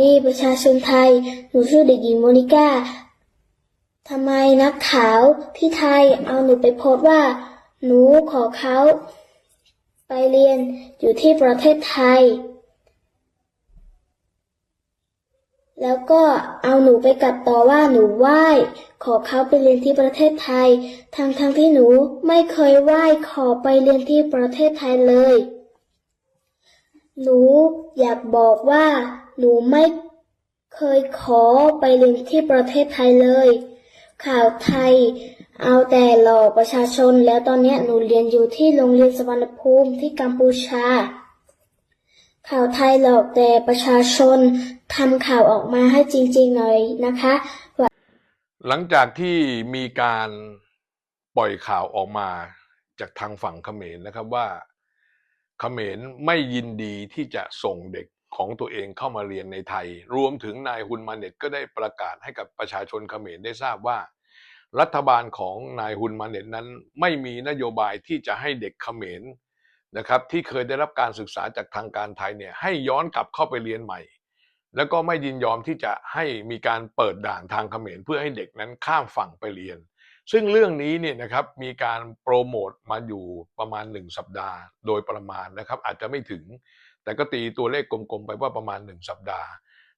ดีประชาชนไทย หนูชื่อเด็กหญิงโมนิก้าทำไมนักข่าวที่ไทยเอาหนูไปโพสว่า หนูขอเขาไปเรียนอยู่ที่ประเทศไทย แล้วก็เอาหนูไปกัดต่อว่าหนูไหว้ ขอเขาไปเรียนที่ประเทศไทย ทั้งทั้งที่หนูไม่เคยไหว้ขอไปเรียนที่ประเทศไทยเลย หนูอยากบอกว่า หนูไม่เคยขอไปเรียนที่ประเทศไทยเลย ข่าวไทย เอาแต่หลอกประชาชนแล้วตอนนี้หนูเรียนอยู่ที่โรงเรียนสวรรณภูมิที่กัมพูชา ข่าวไทยหลอกแต่ประชาชนทำข่าวออกมาให้จริงๆหน่อยนะคะ หลังจากที่มีการปล่อยข่าวออกมาจากทางฝั่งเขมรนะครับว่าเขมรไม่ยินดีที่จะส่งเด็ก ของตัวเองเข้ามาเรียนในไทย รวมถึงนายฮุนมาเน็ตก็ได้ประกาศให้กับประชาชนเขมรได้ทราบว่า รัฐบาลของนายฮุนมาเน็ตนั้นไม่มีนโยบายที่จะให้เด็กเขมรนะครับที่เคยได้รับการศึกษาจากทางการไทยเนี่ยให้ย้อนกลับเข้าไปเรียนใหม่ แล้วก็ไม่ยินยอมที่จะให้มีการเปิดด่านทางเขมรเพื่อให้เด็กนั้นข้ามฝั่งไปเรียน ซึ่งเรื่องนี้เนี่ยนะครับมีการโปรโมทมาอยู่ประมาณ 1 สัปดาห์ โดยประมาณนะครับอาจจะไม่ถึง แต่ก็ตีตัวเลขกลมๆไปว่าประมาณ 1 สัปดาห์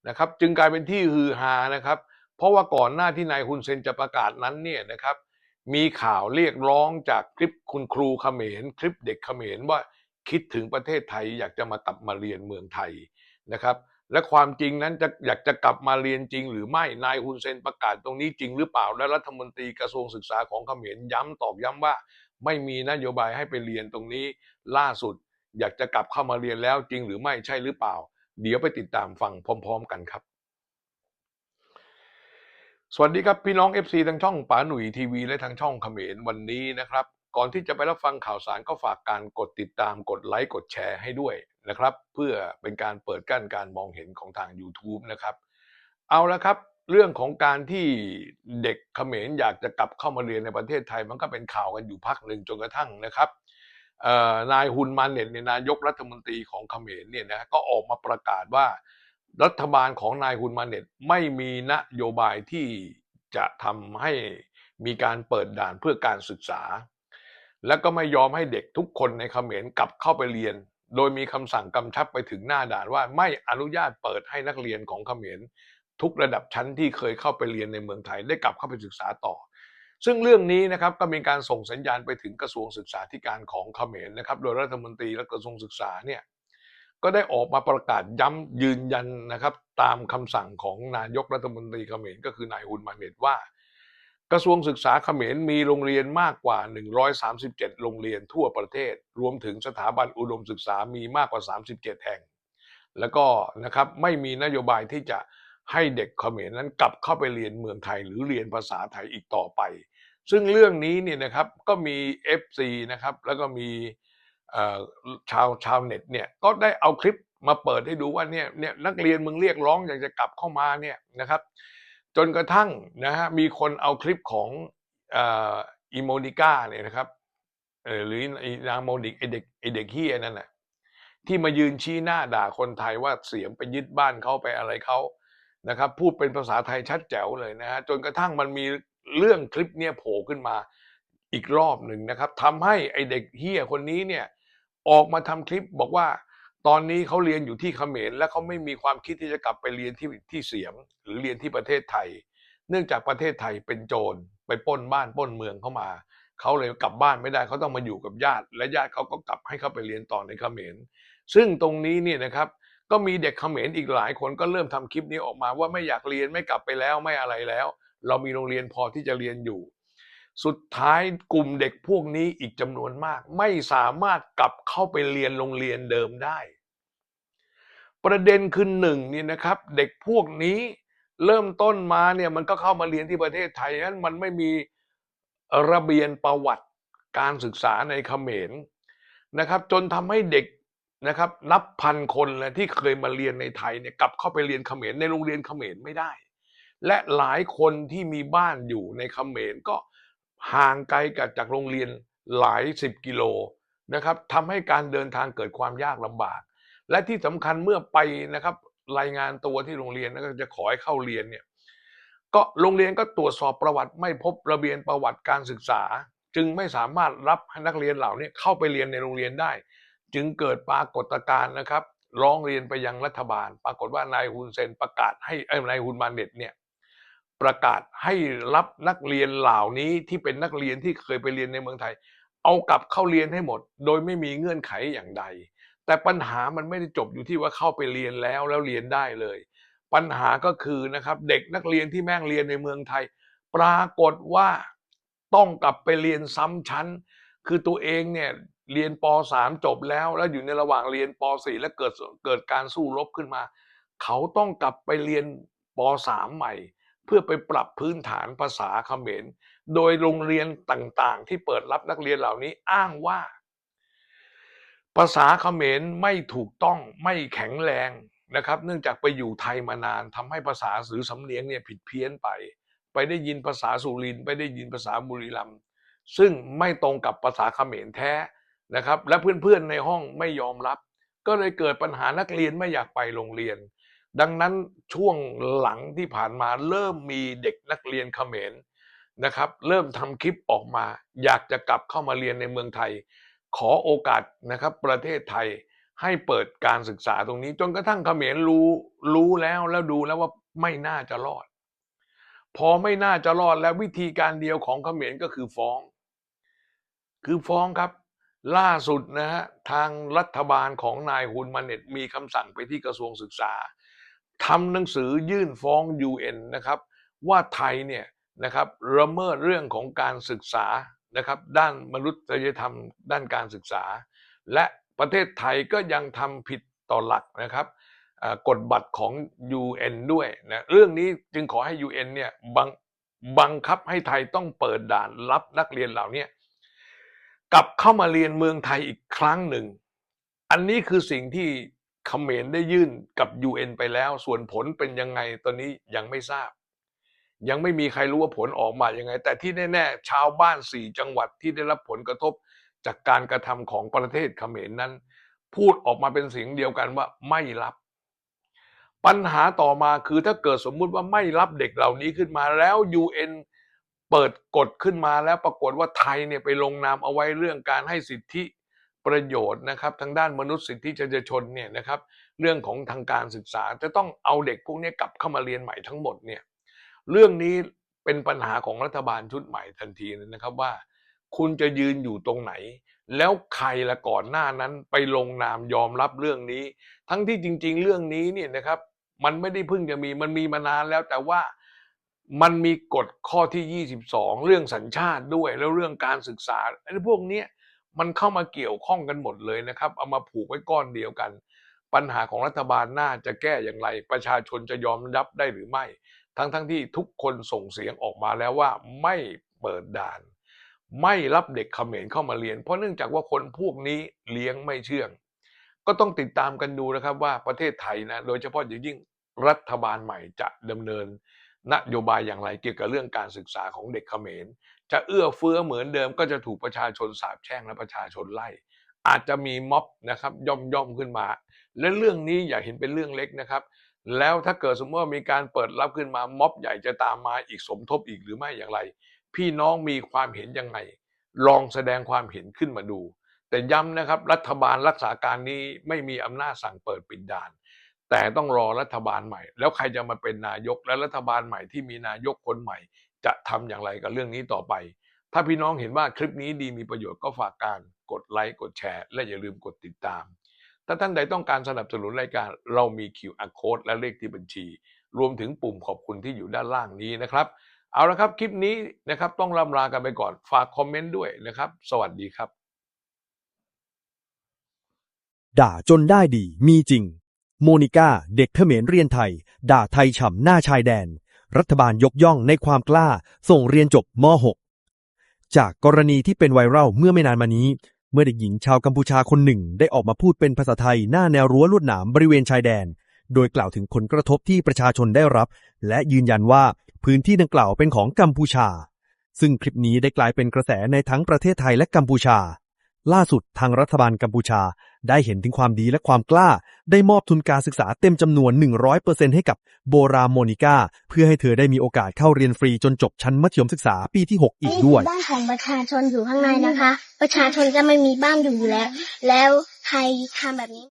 นะครับจึงกลายเป็นที่ฮือฮานะครับ เพราะว่าก่อนหน้าที่นายฮุนเซนจะประกาศนั้นเนี่ยนะครับมีข่าวเรียกร้องจากคลิปคุณครูเขมร คลิปเด็กเขมรว่าคิดถึงประเทศไทยอยากจะมากลับมาเรียนเมืองไทยนะครับ และความจริงนั้นจะอยากจะกลับมาเรียนจริง หรือไม่นายฮุนเซนประกาศตรงนี้จริงหรือเปล่า และรัฐมนตรีกระทรวงศึกษาของเขมรย้ำตอกย้ำว่า ไม่มีนโยบายให้ไปเรียนตรงนี้ล่าสุด อยากจะกลับเข้ามาเรียนแล้วจริงหรือไม่ใช่หรือเปล่า เดี๋ยวไปติดตามฟังพร้อม ๆ กันครับ สวัสดีครับพี่น้อง FC ทางช่องป๋าหนุ่ยทีวีและทางช่องเขมรวันนี้นะครับ ก่อนที่จะไปรับฟังข่าวสารก็ฝากการกดติดตามกดไลค์กดแชร์ให้ด้วยนะครับ เพื่อเป็นการเปิดกั้นการมองเห็นของทาง YouTube นะครับ เอาละครับเรื่องของการที่เด็กเขมรอยากจะกลับเข้ามาเรียนในประเทศไทย มันก็เป็นข่าวกันอยู่พักหนึ่งจนกระทั่งนะครับ นายฮุนมาเน็ตเนี่ยนายกรัฐมนตรีของเขมรเนี่ยนะก็ออกมาประกาศว่า รัฐบาลของนายฮุนมาเน็ตไม่มีนโยบายที่จะทำให้มีการเปิดด่านเพื่อการศึกษา และก็ไม่ยอมให้เด็กทุกคนในเขมรกลับเข้าไปเรียน โดยมีคำสั่งกำชับไปถึงหน้าด่านว่าไม่อนุญาตเปิดให้นักเรียนของเขมรทุกระดับชั้นที่เคยเข้าไปเรียนในเมืองไทยได้กลับเข้าไปศึกษาต่อ ซึ่งเรื่องนี้นะครับก็มีการส่งสัญญาณไปถึงกระทรวงศึกษาธิการของเขมรนะครับ โดยรัฐมนตรีและกระทรวงศึกษาเนี่ยก็ได้ออกมาประกาศย้ำยืนยันนะครับ ตามคำสั่งของนายกรัฐมนตรีเขมรก็คือนายฮุนมาเน็ตว่า กระทรวงศึกษาเขมรมีโรงเรียนมากกว่า 137 โรงเรียนทั่วประเทศ รวมถึงสถาบันอุดมศึกษามีมากกว่า 37 แห่ง แล้วก็นะครับไม่มีนโยบายที่จะ ให้เด็กเขมรนั้นกลับเข้าไปเรียนเมืองไทยหรือเรียนภาษาไทยอีกต่อไป ซึ่งเรื่องนี้เนี่ยนะครับก็มี FC นะครับแล้วก็มีชาวชาวเน็ตเนี่ยก็ได้เอาคลิปมาเปิดให้ดูว่าเนี่ยเนี่ยนักเรียนมึงเรียกร้องอยากจะกลับเข้ามาเนี่ยนะครับ จนกระทั่งนะฮะมีคนเอาคลิปของอ่ออีโมนิก้าเนี่ยนะครับหรือนางโมนิกไอเด็กไอเด็กเฮียนั่นน่ะที่มายืนชี้หน้าด่าคนไทยว่าเสียมไปยึดบ้านเขาไปอะไรเขา นะครับพูดเป็นภาษาไทยชัดแจ๋วเลยนะฮะจนกระทั่งมันมีเรื่องคลิปเนี่ยโผล่ขึ้นมาอีกรอบหนึ่งนะครับทำให้ไอเด็กเฮียคนนี้เนี่ยออกมาทำคลิปบอกว่าตอนนี้เขาเรียนอยู่ที่เขมรและเขาไม่มีความคิดที่จะกลับไปเรียนที่ที่เสียม หรือเรียนที่ประเทศไทย เนื่องจากประเทศไทยเป็นโจรไปป้นบ้านป้นเมืองเข้ามาเขาเลยกลับบ้านไม่ได้เขาต้องมาอยู่กับญาติ และญาติเขาก็กลับให้เขาไปเรียนต่อในเขมรซึ่งตรงนี้เนี่ยนะครับ ก็มีเด็กเขมรอีกหลายคนก็เริ่มทำคลิปนี้ออกมาว่าไม่อยากเรียนไม่กลับไปแล้วไม่อะไรแล้ว เรามีโรงเรียนพอที่จะเรียนอยู่ สุดท้ายกลุ่มเด็กพวกนี้อีกจำนวนมาก ไม่สามารถกลับเข้าไปเรียนโรงเรียนเดิมได้ ประเด็นคือหนึ่งนี่นะครับ เด็กพวกนี้เริ่มต้นมาเนี่ยมันก็เข้ามาเรียนที่ประเทศไทยนั้นมันไม่มีระเบียนประวัติการศึกษาในเขมรนะครับ จนทำให้เด็ก นะครับนับพันคนเลยที่เคยมาเรียนในไทยเนี่ยกลับเข้าไปเรียนเขมรในโรงเรียนเขมรไม่ได้ และหลายคนที่มีบ้านอยู่ในเขมรก็ห่างไกลกับจากโรงเรียนหลายสิบกิโลนะครับทำให้การเดินทางเกิดความยากลำบาก และที่สำคัญเมื่อไปนะครับรายงานตัวที่โรงเรียนแล้วก็จะขอให้เข้าเรียนเนี่ยก็โรงเรียนก็ตรวจสอบประวัติไม่พบระเบียนประวัติการศึกษา จึงไม่สามารถรับให้นักเรียนเหล่านี้เข้าไปเรียนในโรงเรียนได้ จึงเกิดปรากฏการณ์นะครับ ร้องเรียนไปยังรัฐบาล ปรากฏว่านายฮุนเซนประกาศให้เอ้นายฮุนมาเน็ตเนี่ยประกาศให้รับนักเรียนเหล่านี้ที่เป็นนักเรียนที่เคยไปเรียนในเมืองไทย เอากลับเข้าเรียนให้หมด โดยไม่มีเงื่อนไขอย่างใด แต่ปัญหามันไม่ได้จบอยู่ที่ว่าเข้าไปเรียนแล้วแล้วเรียนได้เลย ปัญหาก็คือนะครับ เด็กนักเรียนที่แม่งเรียนในเมืองไทย ปรากฏว่าต้องกลับไปเรียนซ้ำชั้น คือตัวเองเนี่ย เรียนป .3 จบแล้ว แล้วอยู่ในระหว่างเรียนป .4 แล้วเกิดเกิดการสู้รบขึ้นมา เขาต้องกลับไปเรียนป .3 ใหม่ เพื่อไปปรับพื้นฐานภาษาเขมร โดยโรงเรียนต่างๆ ที่เปิดรับนักเรียนเหล่านี้อ้างว่า ภาษาเขมรไม่ถูกต้องไม่แข็งแรงนะครับ เนื่องจากไปอยู่ไทยมานานทำให้ภาษาสื่อสำเนียงเนี่ยผิดเพี้ยนไป ไปได้ยินภาษาสุรินไปได้ยินภาษาบุรีรัมย์ซึ่งไม่ตรงกับภาษาเขมรแท้ นะครับ และเพื่อนๆในห้องไม่ยอมรับ ก็เลยเกิดปัญหานักเรียนไม่อยากไปโรงเรียน ดังนั้นช่วงหลังที่ผ่านมาเริ่มมีเด็กนักเรียนเขมรนะครับ เริ่มทำคลิปออกมา อยากจะกลับเข้ามาเรียนในเมืองไทย ขอโอกาสนะครับ ประเทศไทยให้เปิดการศึกษาตรงนี้ จนกระทั่งเขมรรู้รู้แล้วแล้วดูแล้วว่าไม่น่าจะรอด พอไม่น่าจะรอดแล้ววิธีการเดียวของเขมรก็คือฟ้อง คือฟ้องครับ ล่าสุดนะฮะทางรัฐบาลของนายฮุนมาเน็ตมีคำสั่งไปที่กระทรวงศึกษาทำหนังสือยื่นฟ้อง UN นะครับว่าไทยเนี่ยนะครับละเมิดเรื่องของการศึกษานะครับด้านมนุษยธรรม ด้านการศึกษา และประเทศไทยก็ยังทำผิดต่อหลักนะครับกฎบัตรของ UN ด้วยนะเรื่องนี้จึงขอให้ UN เนี่ยบังบังคับให้ไทยต้องเปิดด่านรับนักเรียนเหล่านี้ กลับเข้ามาเรียนเมืองไทยอีกครั้งหนึ่ง อันนี้คือสิ่งที่เขมรได้ยื่นกับ UN ไปแล้ว ส่วนผลเป็นยังไงตอนนี้ยังไม่ทราบ ยังไม่มีใครรู้ว่าผลออกมายังไง แต่ที่แน่ๆชาวบ้านสี่จังหวัดที่ได้รับผลกระทบจากการกระทำของประเทศเขมรนั้น พูดออกมาเป็นเสียงเดียวกันว่าไม่รับ ปัญหาต่อมาคือถ้าเกิดสมมุติว่าไม่รับเด็กเหล่านี้ขึ้นมาแล้ว UN เเปิดกฎขึ้นมาแล้วปรากฏว่าไทยเนี่ยไปลงนามเอาไว้เรื่องการให้สิทธิประโยชน์นะครับ ทางด้านมนุษยสิทธิจชนเนี่ยนะครับเรื่องของทางการศึกษาจะต้องเอาเด็กพวกนี้กลับเข้ามาเรียนใหม่ทั้งหมดเนี่ยเรื่องนี้เป็นปัญหาของรัฐบาลชุดใหม่ทันทีเลยนะครับว่า คุณจะยืนอยู่ตรงไหน แล้วใครละก่อนหน้านั้นไปลงนามยอมรับเรื่องนี้ ทั้งที่จริง ๆ เรื่องนี้เนี่ยนะครับมันไม่ได้เพิ่งจะมีมันมีมานานแล้วแต่ว่า มันมีกฎข้อที่ 22 เรื่องสัญชาติด้วยแล้วเรื่องการศึกษาไอ้พวกนี้มันเข้ามาเกี่ยวข้องกันหมดเลยนะครับ เอามาผูกไว้ก้อนเดียวกัน ปัญหาของรัฐบาลน่าจะแก้อย่างไร ประชาชนจะยอมรับได้หรือไม่ ทั้งทั้งที่ทุกคนส่งเสียงออกมาแล้วว่าไม่เปิดด่าน ไม่รับเด็กเขมรเข้ามาเรียน เพราะเนื่องจากว่าคนพวกนี้เลี้ยงไม่เชื่อง ก็ต้องติดตามกันดูนะครับว่าประเทศไทยนะโดยเฉพาะอย่างยิ่งรัฐบาลใหม่จะดำเนิน นโยบายอย่างไรเกี่ยวกับเรื่องการศึกษาของเด็กเขมร จะเอื้อเฟื้อเหมือนเดิมก็จะถูกประชาชนสาบแช่งและประชาชนไล่ อาจจะมีม็อบนะครับย่อมย่อมขึ้นมา และเรื่องนี้อย่าเห็นเป็นเรื่องเล็กนะครับ แล้วถ้าเกิดสมมติว่ามีการเปิดรับขึ้นมาม็อบใหญ่จะตามมาอีกสมทบอีกหรือไม่อย่างไร พี่น้องมีความเห็นยังไง ลองแสดงความเห็นขึ้นมาดู แต่ย้ำนะครับรัฐบาลรักษาการนี้ไม่มีอำนาจสั่งเปิดปิดด่าน แต่ต้องรอรัฐบาลใหม่ แล้วใครจะมาเป็นนายกและรัฐบาลใหม่ที่มีนายกคนใหม่ จะทำอย่างไรกับเรื่องนี้ต่อไป ถ้าพี่น้องเห็นว่าคลิปนี้ดีมีประโยชน์ก็ฝากการกดไลค์กดแชร์ และอย่าลืมกดติดตาม ถ้าท่านใดต้องการสนับสนุนรายการเรามี QR code และเลขที่บัญชี รวมถึงปุ่มขอบคุณที่อยู่ด้านล่างนี้นะครับ เอาละครับคลิปนี้นะครับต้องลำลากันไปก่อนฝากคอมเมนต์ด้วยนะครับ สวัสดีครับ ด่าจนได้ดีมีจริง โมนิก้า เด็กเขมรเรียนไทย ด่าไทยฉ่ำหน้าชายแดน รัฐบาลยกย่องในความกล้า ส่งเรียนจบม .6 จากกรณีที่เป็นไวรัลเมื่อไม่นานมานี้ เมื่อเด็กหญิงชาวกัมพูชาคนหนึ่ง ได้ออกมาพูดเป็นภาษาไทยหน้าแนวรั้วลวดหนามบริเวณชายแดน โดยกล่าวถึงผลกระทบที่ประชาชนได้รับ และยืนยันว่าพื้นที่ดังกล่าวเป็นของกัมพูชา ซึ่งคลิปนี้ได้กลายเป็นกระแสในทั้งประเทศไทยและกัมพูชา ล่าสุดทางรัฐบาลกัมพูชา ได้เห็นถึงความดีและความกล้า ได้มอบทุนการศึกษาเต็มจำนวน 100%ให้กับโบราโมนิก้า เพื่อให้เธอได้มีโอกาสเข้าเรียนฟรีจนจบชั้นมัธยมศึกษาปีที่ 6 อีกด้วย บ้านของประชาชนอยู่ข้างในนะคะ ประชาชนจะไม่มีบ้านอยู่อยู่แล้ว แล้วใครทำแบบนี้